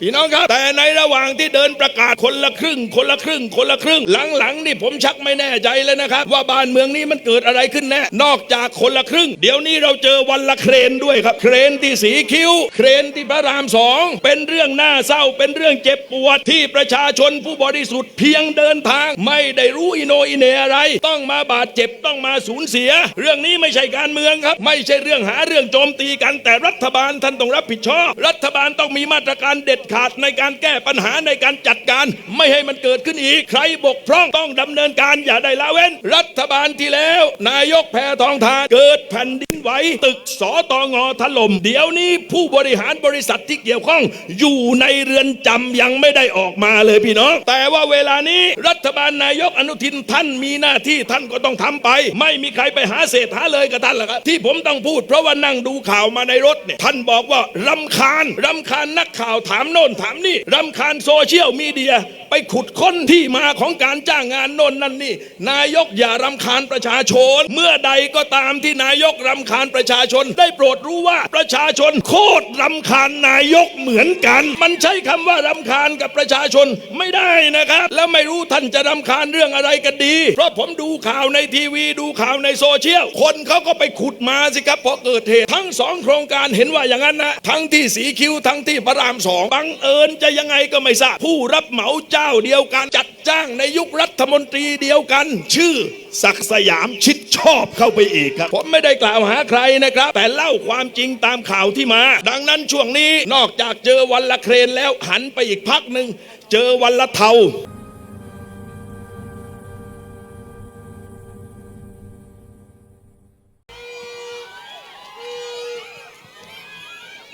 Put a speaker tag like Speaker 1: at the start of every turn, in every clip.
Speaker 1: พี่น้องครับ แต่ในระหว่างที่เดินประกาศคนละครึ่ง คนละครึ่ง คนละครึ่ง หลังๆนี่ผมชักไม่แน่ใจเลยนะครับ ว่าบ้านเมืองนี้มันเกิดอะไรขึ้นแน่นอกจากคนละครึ่ง เดี๋ยวนี้เราเจอวันละเครนด้วยครับ เครนที่สีคิ้ว เครนที่พระรามสองเป็นเรื่องน่าเศร้าเป็นเรื่องเจ็บปวดที่ประชาชนผู้บริสุทธิ์เพียงเดินทาง ไม่ได้รู้อิโนอิเนอะไร ต้องมาบาดเจ็บต้องมาสูญเสีย เรื่องนี้ไม่ใช่การเมืองครับ ไม่ใช่เรื่องหาเรื่องโจมตีกันแต่รัฐบาลท่านต้องรับผิดชอบ รัฐบาลต้องมีมาตรการเด็ดขาดในการแก้ปัญหาในการจัดการ ไม่ให้มันเกิดขึ้นอีก ใครบกพร่องต้องดำเนินการอย่าได้ละเว้น รัฐบาลที่แล้ว นายกแพทองทานเกิดแผ่นดิน ไหวตึกสตงถล่ม เดี๋ยวนี้ผู้บริหารบริษัทที่เกี่ยวข้อง อยู่ในเรือนจำยังไม่ได้ออกมาเลยพี่น้อง แต่ว่าเวลานี้รัฐบาลนายกอนุทินท่านมีหน้าที่ท่านก็ต้องทำไป ไม่มีใครไปหาเศษหาเลยกับท่านหรอกครับที่ผมต้องพูด เพราะว่านั่งดูข่าวมาในรถเนี่ยท่านบอกว่ารำคาญรำคาญนักข่าวถามโน่นถามนี่รำคาญโซเชียลมีเดียไปขุดค้นที่มาของการจ้างงานโน่นนั่นนี่ นายกอย่ารำคาญประชาชน เมื่อใดก็ตามที่นายกรำคาญประชาชน ได้โปรดรู้ว่าประชาชนโคตรรำคาญนายกเหมือนกัน มันใช้คำว่ารำคาญกับประชาชนไม่ได้นะครับ แล้วไม่รู้ท่านจะรำคาญเรื่องอะไรกันดี เพราะผมดูข่าวในทีวีดูข่าวในโซเชียล คนเขาก็ไปขุดมาสิครับพอเกิดเหตุทั้งสองโครงการเห็นว่าอย่างนั้นนะทั้งที่สีคิ้วทั้งที่พระรามสองบังเอิญจะยังไงก็ไม่ทราบผู้รับเหมาเจ้าเดียวกัน จัดจ้างในยุครัฐมนตรีเดียวกัน ชื่อ ศักสยามชิดชอบเข้าไปอีกครับ ผมไม่ได้กล่าวหาใครนะครับ แต่เล่าความจริงตามข่าวที่มา ดังนั้นช่วงนี้นอกจากเจอวันละเครนแล้วหันไปอีกพักหนึ่งเจอวันละเทา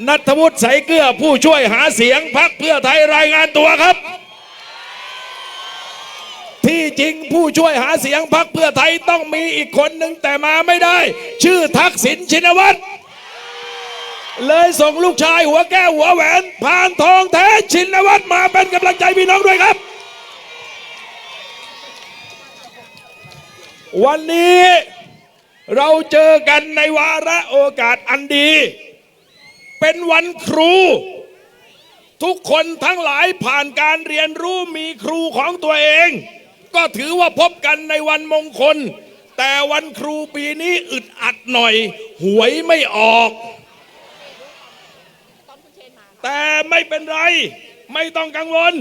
Speaker 1: นัทวุฒิใสเกลือผู้ช่วยหาเสียงพักเพื่อไทยรายงานตัวครับ จริงผู้ช่วยหาเสียงพักเพื่อไทยต้องมีอีกคนหนึ่งแต่มาไม่ได้ ชื่อทักษิณชินวัตรเลยส่งลูกชายหัวแก้วหัวแหวนผ่านทองแท้ชินวัตรมาเป็นกำลังใจพี่น้องด้วยครับ วันนี้เราเจอกันในวาระโอกาสอันดี เป็นวันครู ทุกคนทั้งหลายผ่านการเรียนรู้มีครูของตัวเอง ก็ถือว่าพบกันในวันมงคล แต่วันครูปีนี้อึดอัดหน่อย หวยไม่ออก แต่ไม่เป็นไร ไม่ต้องกังวล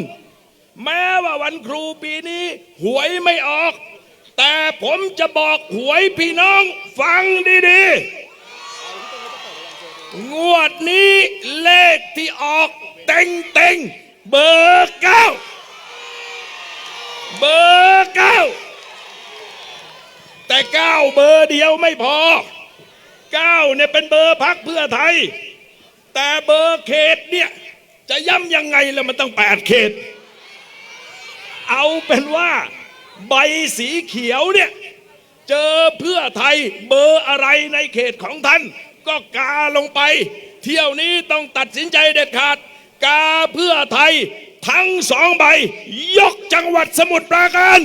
Speaker 1: แม้ว่าวันครูปีนี้ หวยไม่ออก แต่ผมจะบอกหวยพี่น้องฟังดีๆ งวดนี้เลขที่ออก เต็งเต็งเบอร์เก้า เบอร์เก้าแต่เก้าเบอร์เดียวไม่พอเก้าเนี่ยเป็นเบอร์พักเพื่อไทย แต่เบอร์เขตเนี่ยจะย้ำยังไงแล้วมันต้องแปดเขต เอาเป็นว่าใบสีเขียวเนี่ย เจอเพื่อไทยเบอร์อะไรในเขตของท่าน ก็กาลงไป เที่ยวนี้ต้องตัดสินใจเด็ดขาด กาเพื่อไทย ทั้งสองใบ ยกจังหวัดสมุทรปราการ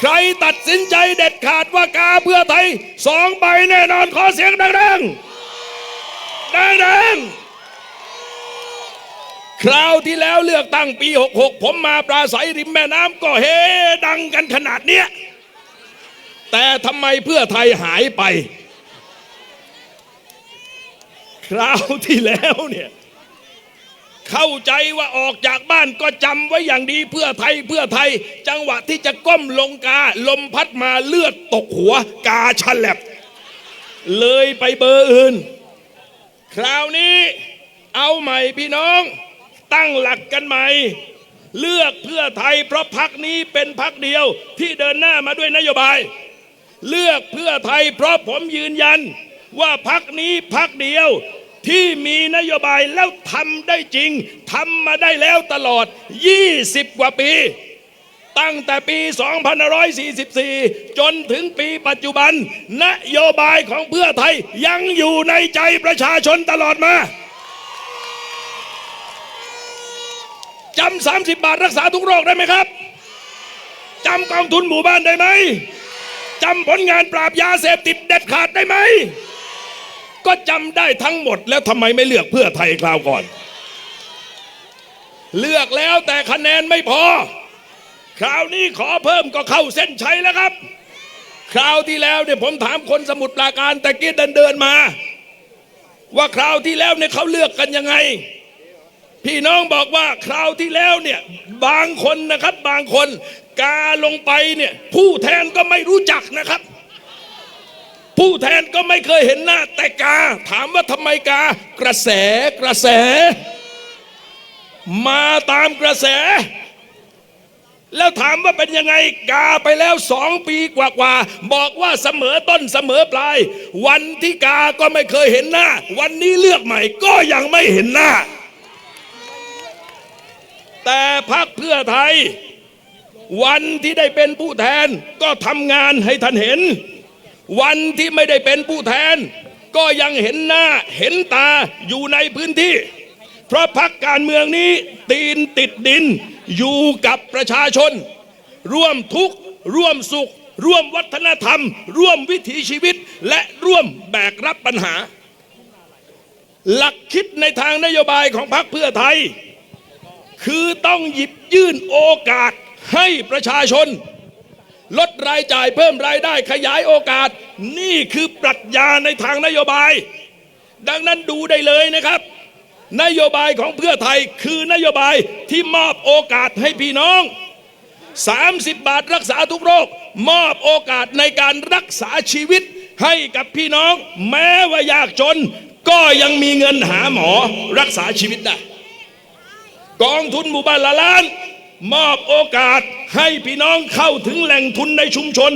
Speaker 1: ใครตัดสินใจเด็ดขาดว่ากาเพื่อไทยสองใบแน่นอนขอเสียงดังๆดังๆคราวที่แล้วเลือกตั้งปี 66 ผมมาปราศัยริมแม่น้ำก็เฮดังกันขนาดเนี้ย แต่ทำไมเพื่อไทยหายไป คราวที่แล้วเนี่ย เข้าใจว่าออกจากบ้านก็จำไว้อย่างดีเพื่อไทยเพื่อไทย จังหวะที่จะก้มลงกา ลมพัดมาเลือดตกหัว กาฉลับ เลยไปเบอร์อื่น คราวนี้เอาใหม่พี่น้อง ตั้งหลักกันใหม่ เลือกเพื่อไทย เพราะพักนี้เป็นพักเดียวที่เดินหน้ามาด้วยนโยบาย เลือกเพื่อไทย เพราะผมยืนยัน ว่าพักนี้พักเดียว ที่มีนโยบายแล้วทำได้จริงทำมาได้แล้วตลอด 20 กว่าปี ตั้งแต่ปี 2544 จนถึงปีปัจจุบัน นโยบายของเพื่อไทยยังอยู่ในใจประชาชนตลอดมาจำ 30 บาทรักษาทุกโรคได้ไหมครับจำกองทุนหมู่บ้านได้ไหมจำผลงานปราบยาเสพติดเด็ดขาดได้ไหม ก็จำได้ทั้งหมด แล้วทำไมไม่เลือกเพื่อไทยคราวก่อน เลือกแล้วแต่คะแนนไม่พอ คราวนี้ขอเพิ่มก็เข้าเส้นชัยแล้วครับ คราวที่แล้วเนี่ยผมถามคนสมุทรปราการแต่กี้เดินเดินมา ว่าคราวที่แล้วเนี่ยเขาเลือกกันยังไง พี่น้องบอกว่าคราวที่แล้วเนี่ยบางคนนะครับบางคนกาลงไปเนี่ยผู้แทนก็ไม่รู้จักนะครับ ผู้แทนก็ไม่เคยเห็นหน้า แต่กา ถามว่าทำไมกา กระแสกระแส มาตามกระแส แล้วถามว่าเป็นยังไงกาไปแล้วสองปีกว่าๆบอกว่าเสมอต้นเสมอปลาย วันที่กาก็ไม่เคยเห็นหน้า วันนี้เลือกใหม่ก็ยังไม่เห็นหน้า แต่พักเพื่อไทย วันที่ได้เป็นผู้แทนก็ทำงานให้ท่านเห็น วันที่ไม่ได้เป็นผู้แทน ก็ยังเห็นหน้าเห็นตาอยู่ในพื้นที่ เพราะพักการเมืองนี้ตีนติดดินอยู่กับประชาชน ร่วมทุกข์ร่วมสุข ร่วมวัฒนธรรม ร่วมวิถีชีวิตและร่วมแบกรับปัญหา หลักคิดในทางนโยบายของพรรคเพื่อไทย คือต้องหยิบยื่นโอกาสให้ประชาชน ลดรายจ่ายเพิ่มรายได้ขยายโอกาส นี่คือปรัชญาในทางนโยบาย ดังนั้นดูได้เลยนะครับ นโยบายของเพื่อไทยคือนโยบายที่มอบโอกาสให้พี่น้อง 30 บาทรักษาทุกโรค มอบโอกาสในการรักษาชีวิตให้กับพี่น้อง แม้ว่ายากจน ก็ยังมีเงินหาหมอรักษาชีวิตได้กองทุนหมู่บ้านละล้าน มอบโอกาสให้พี่น้องเข้าถึงแหล่งทุนในชุมชน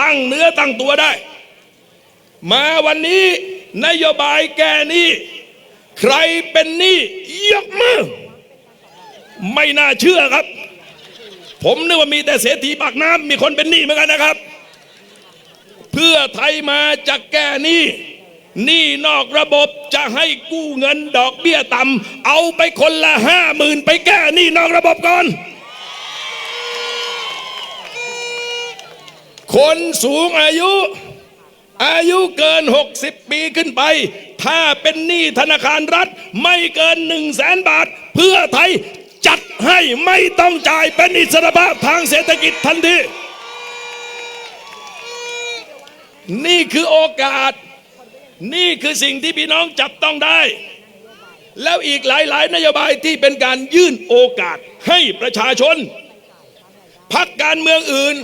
Speaker 1: ตั้งเนื้อตั้งตัวได้ มาวันนี้นโยบายแก้หนี้ใครเป็นหนี้ยกมือ ไม่น่าเชื่อครับ ผมนึกว่ามีแต่เศรษฐีปากน้ำมีคนเป็นหนี้เหมือนกันนะครับ เพื่อไทยมาจะแก้หนี้หนี้นอกระบบจะให้กู้เงินดอกเบี้ยต่ำเอาไปคนละห้าหมื่นไปแก้หนี้นอกระบบก่อน คนสูงอายุ อายุเกิน 60 ปีขึ้นไป ถ้าเป็นหนี้ธนาคารรัฐ ไม่เกิน1 0 0 0 0แสนบาท เพื่อไทยจัดให้ไม่ต้องจ่ายเป็นอิสรภาพทางเศรษฐกิจทันทีนี่คือโอกาส นี่คือสิ่งที่พี่น้องจับต้องได้ แล้วอีกหลาย ๆ นโยบายที่เป็นการยื่นโอกาสให้ประชาชน พักการเมืองอื่น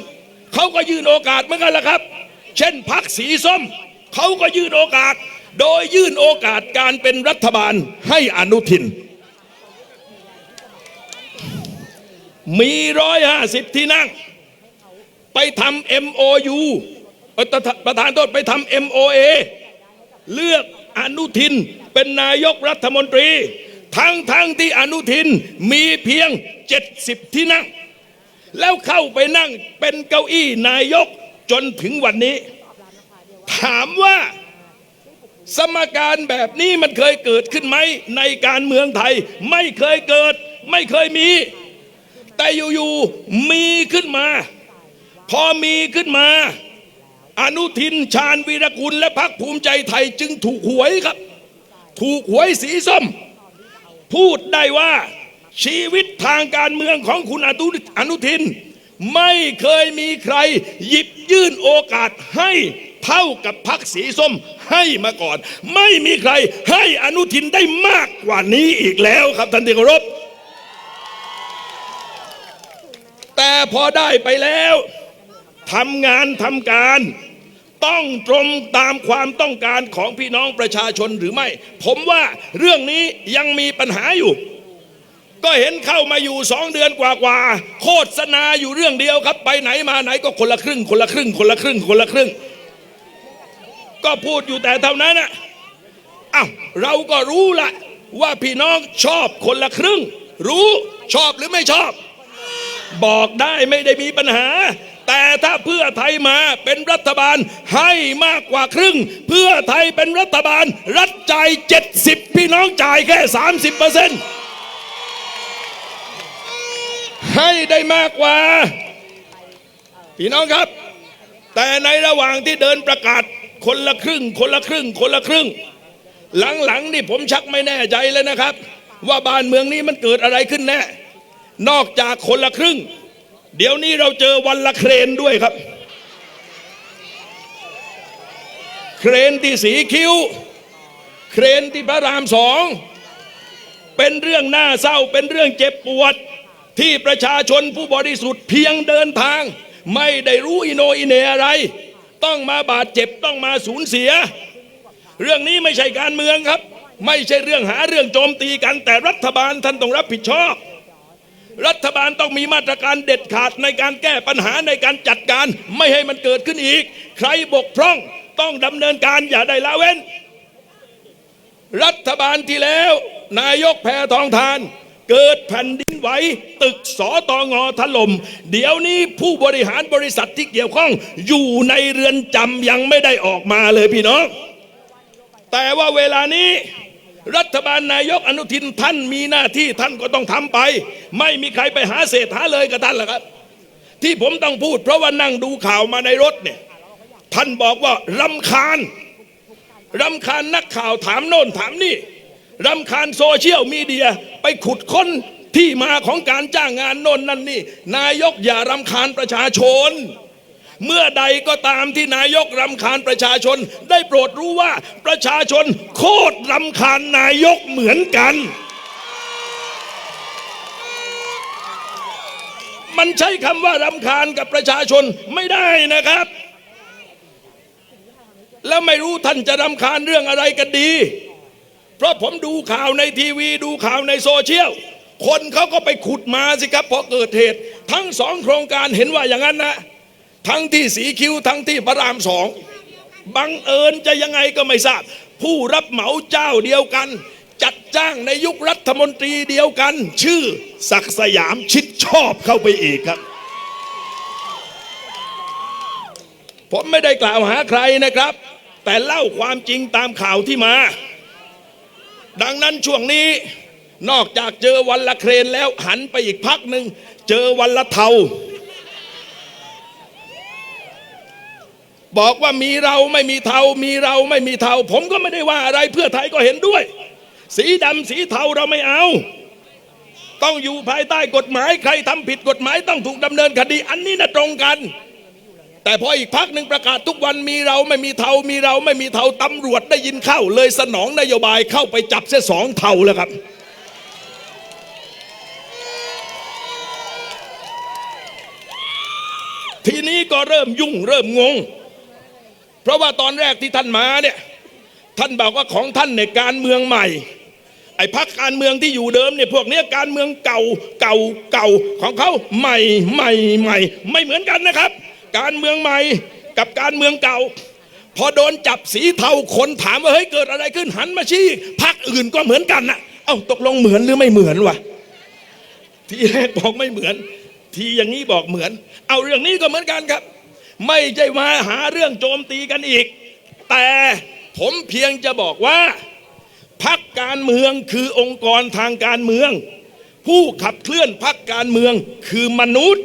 Speaker 1: เขาก็ยื่นโอกาสเหมือนกันละครับ เช่นพักสีส้ม เขาก็ยื่นโอกาส โดยยื่นโอกาสการเป็นรัฐบาลให้อนุทิน มีร้อยห้าสิบที่นั่ง ไปทำ MOU ประธานโทษไปทำ MOA เลือกอนุทินเป็นนายกรัฐมนตรี ทั้งทั้งที่อนุทินมีเพียง 70 ที่นั่ง แล้วเข้าไปนั่งเป็นเก้าอี้นายกจนถึงวันนี้ ถามว่าสมการแบบนี้มันเคยเกิดขึ้นไหมในการเมืองไทย ไม่เคยเกิด ไม่เคยมี แต่อยู่ๆมีขึ้นมา พอมีขึ้นมา อนุทินชาญวีรกุลและพรรคภูมิใจไทยจึงถูกหวยครับ ถูกหวยสีส้ม พูดได้ว่า ชีวิตทางการเมืองของคุณอนุอนุทิน ไม่เคยมีใคร หยิบยื่นโอกาสให้เท่ากับพรรคสีส้มให้มาก่อน ไม่มีใครให้อนุทินได้มากกว่านี้อีกแล้วครับท่านที่เคารพแต่พอได้ไปแล้วทำงานทำการต้องตรงตามความต้องการของพี่น้องประชาชนหรือไม่ ผมว่าเรื่องนี้ยังมีปัญหาอยู่ ก็เห็นเข้ามาอยู่สองเดือนกว่าๆโฆษณาอยู่เรื่องเดียวครับ ไปไหนมาไหนก็คนละครึ่ง คนละครึ่ง คนละครึ่ง คนละครึ่ง ก็พูดอยู่แต่เท่านั้นนะอ้าวเราก็รู้ละว่าพี่น้องชอบคนละครึ่ง รู้ชอบหรือไม่ชอบ บอกได้ไม่ได้มีปัญหา แต่ถ้าเพื่อไทยมาเป็นรัฐบาลให้มากกว่าครึ่ง เพื่อไทยเป็นรัฐบาล รัฐจ่าย70 พี่น้องจ่ายแค่ 30เปอร์เซ็นต์ ให้ได้มากกว่า พี่น้องครับ แต่ในระหว่างที่เดินประกาศคนละครึ่ง คนละครึ่ง คนละครึ่ง หลังๆนี่ผมชักไม่แน่ใจเลยนะครับ ว่าบ้านเมืองนี้มันเกิดอะไรขึ้นแน่นอกจากคนละครึ่ง เดี๋ยวนี้เราเจอวันละเครนด้วยครับ เครนที่สีคิ้ว เครนที่พระรามสองเป็นเรื่องน่าเศร้าเป็นเรื่องเจ็บปวด ที่ประชาชนผู้บริสุทธิ์เพียงเดินทาง ไม่ได้รู้อิโนอิเนอะไร ต้องมาบาดเจ็บต้องมาสูญเสีย เรื่องนี้ไม่ใช่การเมืองครับ ไม่ใช่เรื่องหาเรื่องโจมตีกันแต่รัฐบาลท่านต้องรับผิดชอบ รัฐบาลต้องมีมาตรการเด็ดขาดในการแก้ปัญหาในการจัดการไม่ให้มันเกิดขึ้นอีก ใครบกพร่องต้องดำเนินการอย่าได้ละเว้น รัฐบาลที่แล้ว นายกแพทองทาน เกิดแผ่นดินไหวตึกสอตองอถล่มเดี๋ยวนี้ผู้บริหารบริษัทที่เกี่ยวข้อง อยู่ในเรือนจำยังไม่ได้ออกมาเลยพี่น้อง แต่ว่าเวลานี้รัฐบาลนายกอนุทินท่านมีหน้าที่ท่านก็ต้องทำไป ไม่มีใครไปหาเศษหาเลยกับท่านหรอกครับ ที่ผมต้องพูด เพราะว่านั่งดูข่าวมาในรถเนี่ยท่านบอกว่ารำคาญรำคาญนักข่าวถามโน่นถามนี่ รำคาญโซเชียลมีเดียไปขุดค้นที่มาของการจ้างงานโน่นนั่นนี่ นายกอย่ารำคาญประชาชน เมื่อใดก็ตามที่นายกรำคาญประชาชน ได้โปรดรู้ว่าประชาชนโคตรรำคาญนายกเหมือนกัน มันใช้คำว่ารำคาญกับประชาชนไม่ได้นะครับ แล้วไม่รู้ท่านจะรำคาญเรื่องอะไรกันดี เพราะผมดูข่าวในทีวีดูข่าวในโซเชียล คนเขาก็ไปขุดมาสิครับพอเกิดเหตุ ทั้งสองโครงการเห็นว่าอย่างนั้นนะทั้งที่สีคิ้วทั้งที่พระรามสองบังเอิญจะยังไงก็ไม่ทราบ ผู้รับเหมาเจ้าเดียวกัน จัดจ้างในยุครัฐมนตรีเดียวกัน ชื่อศักสยามชิดชอบเข้าไปอีกครับ ผมไม่ได้กล่าวหาใครนะครับ แต่เล่าความจริงตามข่าวที่มา ดังนั้นช่วงนี้นอกจากเจอวันละเครนแล้วหันไปอีกพักหนึ่งเจอวันละเทาบอกว่ามีเราไม่มีเทา มีเราไม่มีเทา ผมก็ไม่ได้ว่าอะไรเพื่อไทยก็เห็นด้วย สีดำสีเทาเราไม่เอา ต้องอยู่ภายใต้กฎหมายใครทำผิดกฎหมายต้องถูกดำเนินคดี อันนี้นะตรงกัน แต่พออีกพักหนึ่งประกาศทุกวันมีเราไม่มีเทามีเราไม่มีเทาตำรวจได้ยินเข้า เลยสนองนโยบายเข้าไปจับเสียสองเทาแล้วครับ ทีนี้ก็เริ่มยุ่งเริ่มงง เพราะว่าตอนแรกที่ท่านมาเนี่ยท่านบอกว่าของท่านเนี่ยการเมืองใหม่ ไอ้พักการเมืองที่อยู่เดิมเนี่ยพวกเนี้ยการเมืองเก่าเก่าเก่าของเขาใหม่ใหม่ใหม่ไม่เหมือนกันนะครับ การเมืองใหม่กับการเมืองเก่า พอโดนจับสีเทาคนถามว่าเฮ้ยเกิดอะไรขึ้นหันมาชี้พักอื่นก็เหมือนกันนะเอ้าตกลงเหมือนหรือไม่เหมือนวะทีแรกบอกไม่เหมือน ทีอย่างนี้บอกเหมือน เอาเรื่องนี้ก็เหมือนกันครับ ไม่ใช่มาหาเรื่องโจมตีกันอีก แต่ผมเพียงจะบอกว่าพักการเมืองคือองค์กรทางการเมือง ผู้ขับเคลื่อนพักการเมืองคือมนุษย์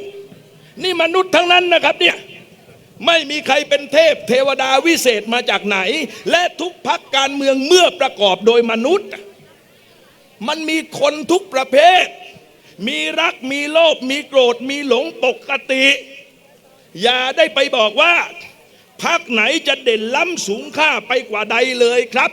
Speaker 1: นี่มนุษย์ทั้งนั้นนะครับเนี่ยไม่มีใครเป็นเทพเทวดาวิเศษมาจากไหน และทุกพักการเมืองเมื่อประกอบโดยมนุษย์ มันมีคนทุกประเภท มีรักมีโลภมีโกรธมีหลงปกติ อย่าได้ไปบอกว่าพักไหนจะเด่นล้ำสูงค่าไปกว่าใดเลยครับ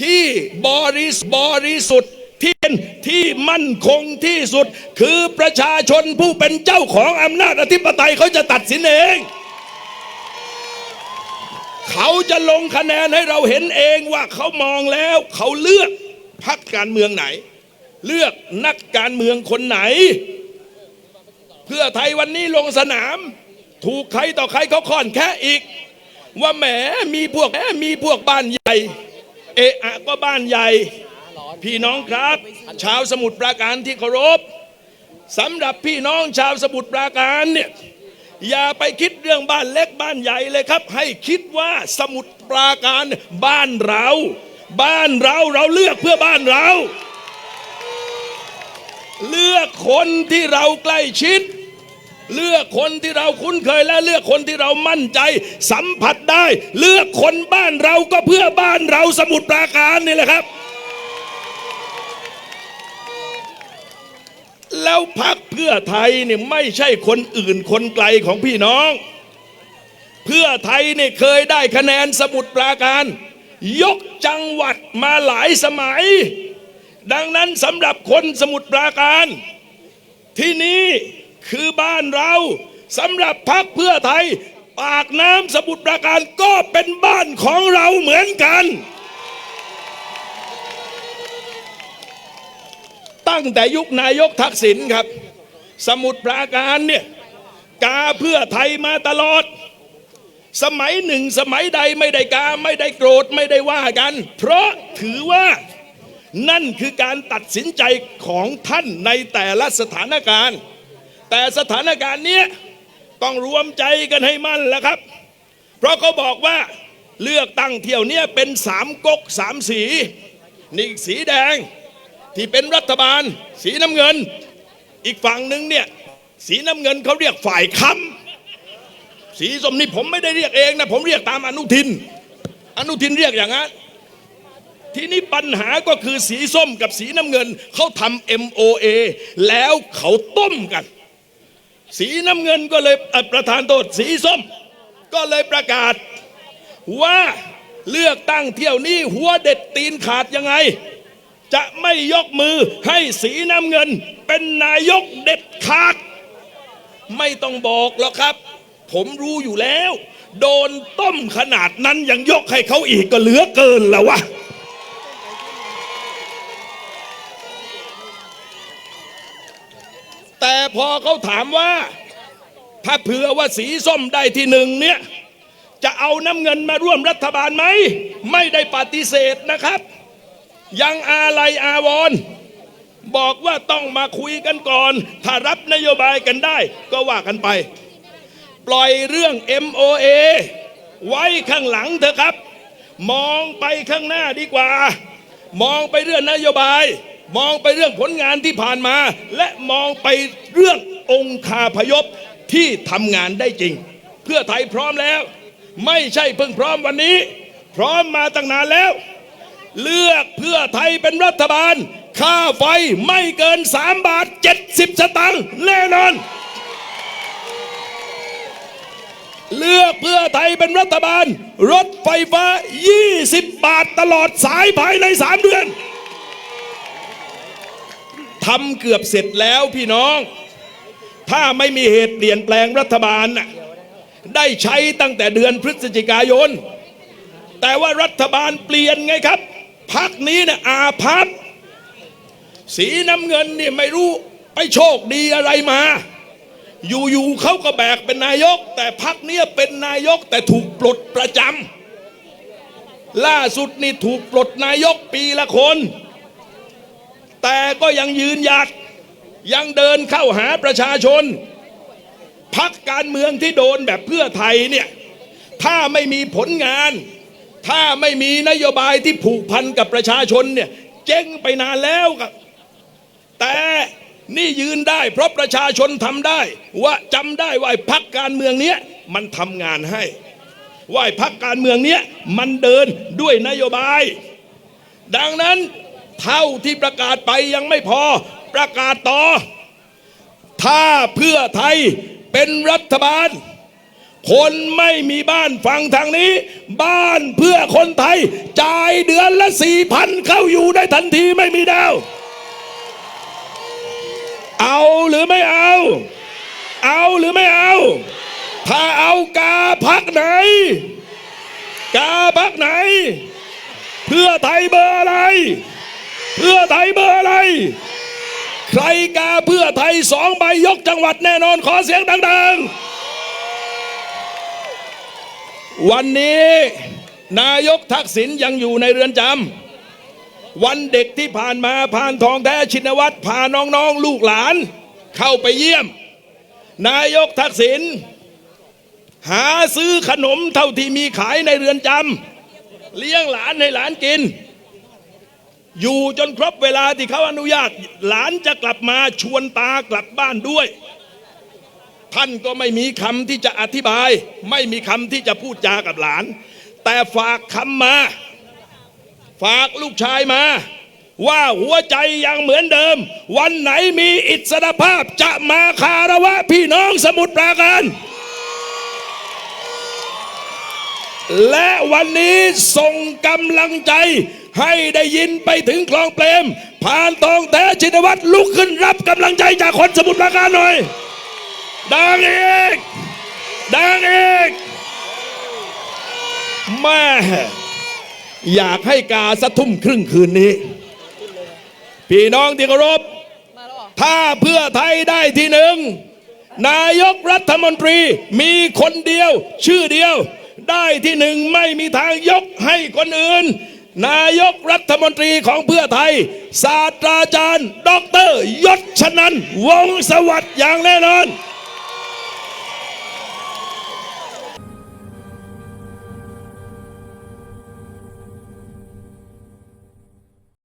Speaker 1: ที่บริสบริสุทธิ์ ที่เป็นที่มั่นคงที่สุด คือประชาชนผู้เป็นเจ้าของอำนาจอธิปไตยเขาจะตัดสินเอง เขาจะลงคะแนนให้เราเห็นเองว่าเขามองแล้ว เขาเลือกพักการเมืองไหน เลือกนักการเมืองคนไหน เพื่อไทยวันนี้ลงสนาม ถูกใครต่อใครเขาค่อนแค่อีก ว่าแหมมีพวกแหมมีพวกบ้านใหญ่ เอะอะก็บ้านใหญ่ พี่น้องครับ ชาวสมุทรปราการที่เคารพสำหรับพี่น้องชาวสมุทรปราการเนี่ยอย่าไปคิดเรื่องบ้านเล็กบ้านใหญ่เลยครับ ให้คิดว่าสมุทรปราการบ้านเรา บ้านเราเราเลือกเพื่อบ้านเรา เลือกคนที่เราใกล้ชิด เลือกคนที่เราคุ้นเคยและเลือกคนที่เรามั่นใจ สัมผัสได้ เลือกคนบ้านเราก็เพื่อบ้านเราสมุทรปราการนี่แหละครับ แล้วพักเพื่อไทยเนี่ยไม่ใช่คนอื่นคนไกลของพี่น้อง เพื่อไทยเนี่ยเคยได้คะแนนสมุทรปราการ ยกจังหวัดมาหลายสมัย ดังนั้นสำหรับคนสมุทรปราการ ที่นี่คือบ้านเราสำหรับพักเพื่อไทย ปากน้ำสมุทรปราการก็เป็นบ้านของเราเหมือนกัน ตั้งแต่ยุคนายกทักษิณครับ สมุทรปราการเนี่ยกาเพื่อไทยมาตลอด สมัยหนึ่งสมัยใดไม่ได้กาไม่ได้โกรธไม่ได้ว่ากัน เพราะถือว่านั่นคือการตัดสินใจของท่านในแต่ละสถานการณ์ แต่สถานการณ์เนี้ยต้องรวมใจกันให้มั่นแล้วครับ เพราะเขาบอกว่าเลือกตั้งเที่ยวเนี้ยเป็นสามก๊กสามสี นี่สีแดง ที่เป็นรัฐบาล สีน้ำเงิน อีกฝั่งหนึ่งเนี่ยสีน้ำเงินเขาเรียกฝ่ายค้ำสีส้มนี่ผมไม่ได้เรียกเองนะผมเรียกตามอนุทิน อนุทินเรียกอย่างนั้นทีนี้ปัญหาก็คือสีส้มกับสีน้ำเงินเขาทำ MOA แล้วเขาต้มกัน สีน้ำเงินก็เลยประธานโทษสีส้ม ก็เลยประกาศว่าเลือกตั้งเที่ยวนี้หัวเด็ดตีนขาดยังไง จะไม่ยกมือให้สีน้ำเงิน เป็นนายกเด็ดขาด ไม่ต้องบอกหรอกครับ ผมรู้อยู่แล้ว โดนต้มขนาดนั้นยังยกให้เขาอีกก็เหลือเกินแล้ววะแต่พอเขาถามว่า ถ้าเผื่อว่าสีส้มได้ที่หนึ่งเนี่ยจะเอาน้ำเงินมาร่วมรัฐบาลไหม ไม่ได้ปฏิเสธนะครับ ยังอาลัยอาวรณ์บอกว่าต้องมาคุยกันก่อน ถ้ารับนโยบายกันได้ ก็ว่ากันไป ปล่อยเรื่อง MOA ไว้ข้างหลังเถอะครับ มองไปข้างหน้าดีกว่า มองไปเรื่องนโยบาย มองไปเรื่องผลงานที่ผ่านมา และมองไปเรื่ององค์คาพยพที่ทำงานได้จริง เพื่อไทยพร้อมแล้ว ไม่ใช่เพิ่งพร้อมวันนี้ พร้อมมาตั้งนานแล้ว เลือกเพื่อไทยเป็นรัฐบาล ค่าไฟไม่เกิน 3 บาท 70 สตางค์แน่นอน เลือกเพื่อไทยเป็นรัฐบาล รถไฟฟ้า 20 บาทตลอดสายภายใน 3 เดือนทำเกือบเสร็จแล้วพี่น้อง ถ้าไม่มีเหตุเปลี่ยนแปลงรัฐบาลน่ะได้ใช้ตั้งแต่เดือนพฤศจิกายน แต่ว่ารัฐบาลเปลี่ยนไงครับ พักนี้เนี่ยอาพับสีน้ำเงินเนี่ยไม่รู้ไปโชคดีอะไรมา อยู่ๆเขาก็แบกเป็นนายก แต่พักเนี้ยเป็นนายกแต่ถูกปลดประจำล่าสุดนี่ถูกปลดนายกปีละคน แต่ก็ยังยืนหยัดยังเดินเข้าหาประชาชนพักการเมืองที่โดนแบบเพื่อไทยเนี่ย ถ้าไม่มีผลงาน ถ้าไม่มีนโยบายที่ผูกพันกับประชาชนเนี่ยเจ๊งไปนานแล้วครับ แต่นี่ยืนได้เพราะประชาชนทำได้ ว่าจำได้ว่าพักการเมืองเนี้ยมันทำงานให้ ว่าพักการเมืองเนี้ยมันเดินด้วยนโยบาย ดังนั้นเท่าที่ประกาศไปยังไม่พอประกาศต่อ ถ้าเพื่อไทยเป็นรัฐบาล คนไม่มีบ้านฟังทางนี้ บ้านเพื่อคนไทย จ่ายเดือนละสี่พันเข้าอยู่ได้ทันทีไม่มีดาว เอาหรือไม่เอา เอาหรือไม่เอา ถ้าเอากาพักไหน กาพักไหน เพื่อไทยเบอร์อะไร เพื่อไทยเบอร์อะไร ใครกาเพื่อไทยสองใบยกจังหวัดแน่นอนขอเสียงดัง ๆ วันนี้นายกทักษิณยังอยู่ในเรือนจำวันเด็กที่ผ่านมาผ่านทองแท้ชินวัตรพาน้องๆลูกหลาน เข้าไปเยี่ยม นายกทักษิณหาซื้อขนมเท่าที่มีขายในเรือนจำเลี้ยงหลานให้หลานกิน อยู่จนครบเวลาที่เขาอนุญาต หลานจะกลับมาชวนตากลับบ้านด้วย ท่านก็ไม่มีคำที่จะอธิบาย ไม่มีคำที่จะพูดจากับหลาน แต่ฝากคำมา ฝากลูกชายมา ว่าหัวใจยังเหมือนเดิม วันไหนมีอิสรภาพจะมาคารวะพี่น้องสมุทรปราการและวันนี้ส่งกำลังใจ ให้ได้ยินไปถึงคลองเปรม ผ่านตองแท้ชินวัตรลุกขึ้นรับกำลังใจจากคนสมุทรปราการหน่อย ดังอีก ดังอีกแม่อยากให้กาสักทุ่มครึ่งคืนนี้ พี่น้องที่เคารพถ้าเพื่อไทยได้ที่หนึ่ง นายกรัฐมนตรีมีคนเดียว ชื่อเดียว ได้ที่หนึ่งไม่มีทางยกให้คนอื่น นายกรัฐมนตรีของเพื่อไทย ศาสตราจารย์ด็อกเตอร์ยศชนันท์วงศ์สวัสดิ์อย่างแน่นอน